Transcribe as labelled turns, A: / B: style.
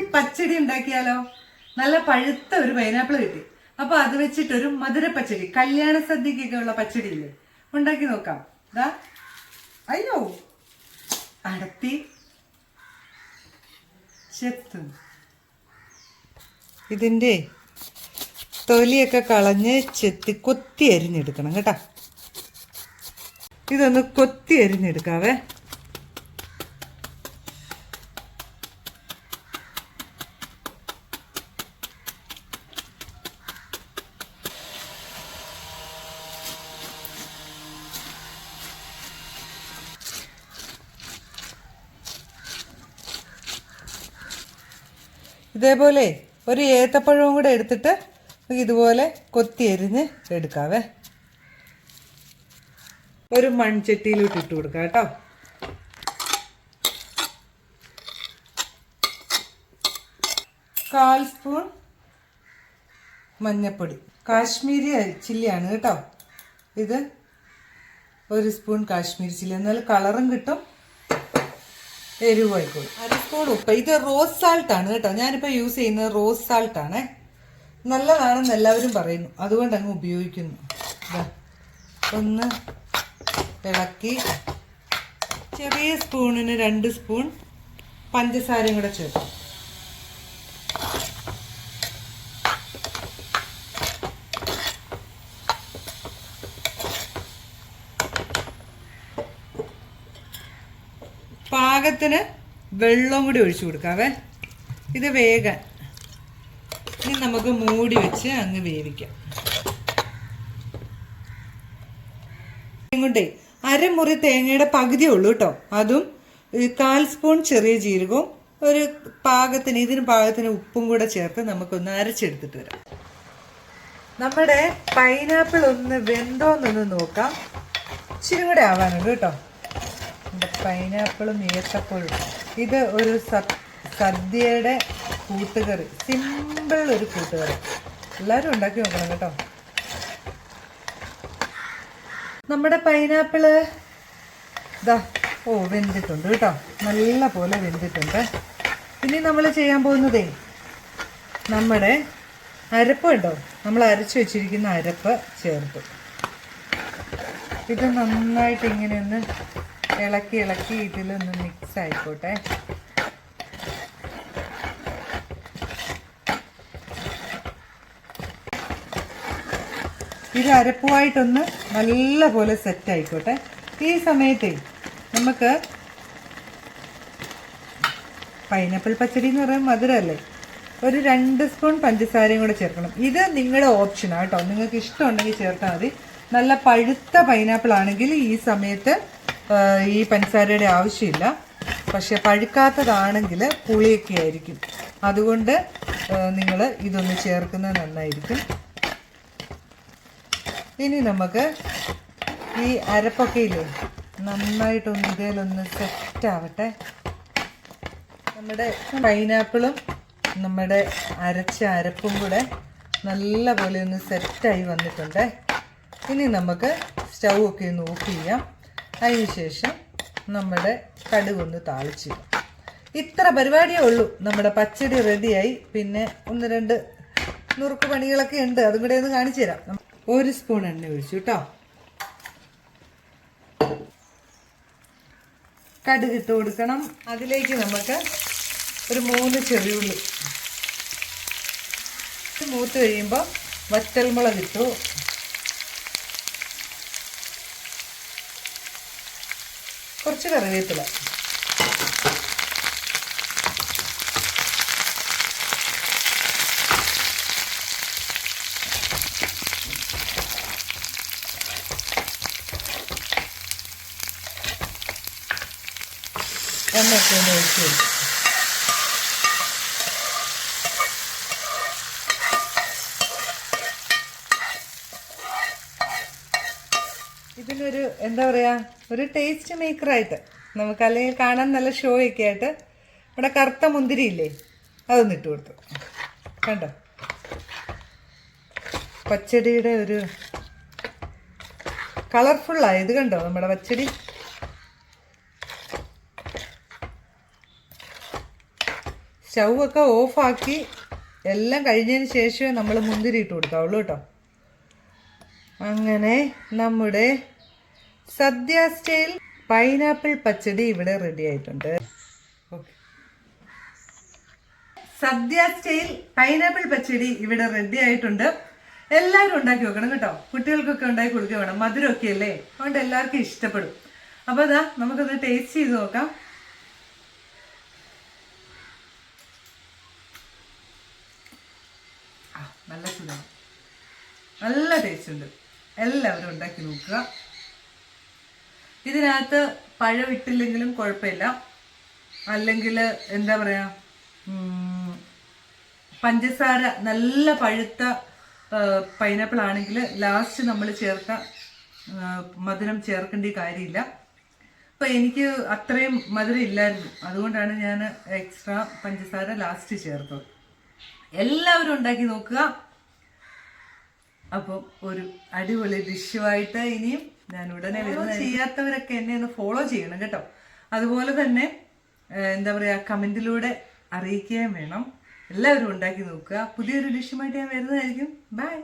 A: പച്ചടി ഉണ്ടാക്കിയാലോ? നല്ല പഴുത്ത ഒരു പൈനാപ്പിൾ കിട്ടി. അപ്പൊ അത് വെച്ചിട്ട് ഒരു മധുര പച്ചടി കല്യാണ സദ്യക്കൊക്കെ ഉള്ള പച്ചടി ഇല്ലേ? ഉണ്ടാക്കി നോക്കാം. ഇതാ അയ്യോ അടത്തി. ചെത്തും. ഇതിന്റെ തൊലിയൊക്കെ കളഞ്ഞ് ചെത്തി കൊത്തി അരിഞ്ഞെടുക്കണം കേട്ടോ. ഇതൊന്ന് കൊത്തി അരിഞ്ഞെടുക്കാവേ. ഇതേപോലെ ഒരു ഏത്തപ്പഴവും കൂടെ എടുത്തിട്ട് ഇതുപോലെ കൊത്തി എരിഞ്ഞ് എടുക്കാവേ. ഒരു മൺചട്ടിയിലോട്ട് ഇട്ട് കൊടുക്കാം കേട്ടോ. കാൽ സ്പൂൺ മഞ്ഞപ്പൊടി. കാശ്മീരി ചില്ലിയാണ് കേട്ടോ. ഇത് ഒരു സ്പൂൺ കാശ്മീരി ചില്ലി. എന്നാൽ കളറും കിട്ടും. എരിവായിക്കോളും. അര സ്പൂൺ ഉപ്പ്. ഇത് റോസ് സാൾട്ട് ആണ് കേട്ടോ. ഞാനിപ്പോൾ യൂസ് ചെയ്യുന്നത് റോസ് സാൾട്ട് ആണ് നല്ലതാണെന്ന് എല്ലാവരും പറയുന്നു. അതുകൊണ്ട് അങ്ങ് ഉപയോഗിക്കുന്നു. ഒന്ന് ഇളക്കി ചെറിയ സ്പൂണിന് രണ്ട് സ്പൂൺ പഞ്ചസാരയും കൂടെ ചേർക്കും. പാകത്തിന് വെള്ളം കൂടി ഒഴിച്ചു കൊടുക്കാവേ. ഇത് വേഗം. ഇനി നമുക്ക് മൂടി വെച്ച് അങ്ങ് വേവിക്കാം. കൊണ്ടേ അരമുറി തേങ്ങയുടെ പകുതി ഉള്ളൂ കേട്ടോ. അതും കാൽ സ്പൂൺ ചെറിയ ജീരകവും ഒരു പാകത്തിന് ഇതിന് പാകത്തിന് ഉപ്പും കൂടെ ചേർത്ത് നമുക്കൊന്ന് അരച്ചെടുത്തിട്ട് വരാം. നമ്മുടെ പൈനാപ്പിൾ ഒന്ന് വെന്തോന്നൊന്ന് നോക്കാം. ഇച്ചിരി കൂടെ ആവാനുണ്ട് കേട്ടോ. പൈനാപ്പിളും ഏത്തപ്പഴവും ഇത് ഒരു സദ്യയുടെ കൂട്ടുകറി. സിമ്പിൾ ഒരു കൂട്ടുകറി. എല്ലാവരും ഉണ്ടാക്കി നോക്കണം കേട്ടോ. നമ്മുടെ പൈനാപ്പിൾ ഇതാ ഓ വെന്തിട്ടുണ്ട് കേട്ടോ. നല്ല പോലെ വെന്തിട്ടുണ്ട്. ഇനി നമ്മൾ ചെയ്യാൻ പോകുന്നതേ നമ്മുടെ അരപ്പ് ഉണ്ടോ നമ്മൾ അരച്ചു വെച്ചിരിക്കുന്ന അരപ്പ് ചേർത്തു. ഇത് നന്നായിട്ട് ഇങ്ങനെ ഒന്ന് ഇളക്കി ഇളക്കി ഇതിലൊന്ന് മിക്സ് ആയിക്കോട്ടെ. ഇത് അരപ്പുമായിട്ടൊന്ന് നല്ല പോലെ സെറ്റ് ആയിക്കോട്ടെ. ഈ സമയത്തെ നമുക്ക് പൈനാപ്പിൾ പച്ചടി എന്ന് പറയുമ്പോൾ മധുരമല്ലേ ഒരു രണ്ട് സ്പൂൺ പഞ്ചസാരയും കൂടെ ചേർക്കണം. ഇത് നിങ്ങളുടെ ഓപ്ഷനാണ് കേട്ടോ. നിങ്ങൾക്ക് ഇഷ്ടമുണ്ടെങ്കിൽ ചേർത്താൽ മതി. നല്ല പഴുത്ത പൈനാപ്പിൾ ആണെങ്കിൽ ഈ സമയത്ത് ഈ പഞ്ചസാരയുടെ ആവശ്യമില്ല. പക്ഷെ പഴുക്കാത്തതാണെങ്കിൽ പുളിയൊക്കെ ആയിരിക്കും. അതുകൊണ്ട് നിങ്ങൾ ഇതൊന്ന് ചേർക്കുന്നത് നന്നായിരിക്കും. ഇനി നമുക്ക് ഈ അരപ്പൊക്കെ ഇല്ലേ നന്നായിട്ടൊന്ന് സെറ്റ് ആവട്ടെ. നമ്മുടെ പൈനാപ്പിളും നമ്മുടെ അരച്ച അരപ്പും കൂടെ നല്ല പോലെ ഒന്ന് സെറ്റായി വന്നിട്ടുണ്ട്. ഇനി നമുക്ക് സ്റ്റൗ ഒക്കെ ഒന്ന് ഓഫ് ചെയ്യാം. അതിന് ശേഷം നമ്മുടെ കടുകൊന്ന് താളിച്ചിടും ഇത്ര പരിപാടിയേ ഉള്ളൂ. നമ്മുടെ പച്ചടി റെഡിയായി. പിന്നെ ഒന്ന് രണ്ട് നുറുക്ക് പണികളൊക്കെ ഉണ്ട്. അതും കൂടെ ഒന്ന് കാണിച്ചു തരാം. ഒരു സ്പൂൺ എണ്ണ ഒഴിച്ചു കേട്ടോ കടുക് ഇട്ട് കൊടുക്കണം. അതിലേക്ക് നമുക്ക് ഒരു മൂന്ന് ചെറിയുള്ളി മൂത്ത് കഴിയുമ്പോൾ വറ്റൽമുളക് ഇട്ടു. കുറച്ച് കറിവേപ്പില. എണ്ണയൊക്കെ ഒഴിച്ച് ഇതിനൊരു എന്താ പറയുക ഒരു ടേസ്റ്റ് മേക്കറായിട്ട് നമുക്ക് അല്ലെങ്കിൽ കാണാൻ നല്ല ഷോ ഒക്കെ ആയിട്ട് ഇവിടെ കറുത്ത മുന്തിരി ഇല്ലേ അതൊന്ന് ഇട്ട് കൊടുത്തു. കണ്ടോ? പച്ചടിയുടെ ഒരു കളർഫുള്ളായത് ഇത് കണ്ടോ നമ്മുടെ പച്ചടി? സ്റ്റൗ ഒക്കെ ഓഫാക്കി എല്ലാം കഴിഞ്ഞതിന് ശേഷമേ നമ്മൾ മുന്തിരി ഇട്ട് കൊടുക്കാവുള്ളൂ കേട്ടോ. അങ്ങനെ നമ്മുടെ സദ്യ സ്റ്റൈൽ പൈനാപ്പിൾ പച്ചടി ഇവിടെ റെഡി ആയിട്ടുണ്ട്. സദ്യ സ്റ്റൈൽ പൈനാപ്പിൾ പച്ചടി ഇവിടെ റെഡി ആയിട്ടുണ്ട്. എല്ലാവരും ഉണ്ടാക്കി വെക്കണം കേട്ടോ. കുട്ടികൾക്കൊക്കെ ഉണ്ടാക്കി കൊടുക്കുക വേണം. മധുരമൊക്കെ അല്ലേ? അതുകൊണ്ട് എല്ലാവർക്കും ഇഷ്ടപ്പെടും. അപ്പോൾ അതാ നമുക്കത് ടേസ്റ്റ് ചെയ്ത് നോക്കാം. നല്ല സുഖം നല്ല ടേസ്റ്റ് ഉണ്ട്. എല്ലാവരും ഉണ്ടാക്കി നോക്കുക. ഇതിനകത്ത് പഴം ഇട്ടില്ലെങ്കിലും കുഴപ്പമില്ല. അല്ലെങ്കിൽ എന്താ പറയുക പഞ്ചസാര നല്ല പഴുത്ത പൈനാപ്പിൾ ആണെങ്കിൽ ലാസ്റ്റ് നമ്മൾ ചേർക്കാൻ മധുരം ചേർക്കേണ്ട കാര്യമില്ല. അപ്പോൾ എനിക്ക് അത്രയും മധുരം ഇല്ലായിരുന്നു. അതുകൊണ്ടാണ് ഞാൻ എക്സ്ട്രാ പഞ്ചസാര ലാസ്റ്റ് ചേർത്തത്. എല്ലാവരും ഉണ്ടാക്കി നോക്കുക. അപ്പം ഒരു അടിപൊളി ഡിഷുമായിട്ട് ഇനിയും ഞാൻ ഉടനെ വരുന്നത് ചെയ്യാത്തവരൊക്കെ എന്നെ ഒന്ന് ഫോളോ ചെയ്യണം കേട്ടോ. അതുപോലെ തന്നെ എന്താ പറയാ കമന്റിലൂടെ അറിയിക്കുകയും വേണം. എല്ലാവരും ഉണ്ടാക്കി നോക്കുക. പുതിയൊരു ഡിഷുമായിട്ട് ഞാൻ വരുന്നതായിരിക്കും. ബൈ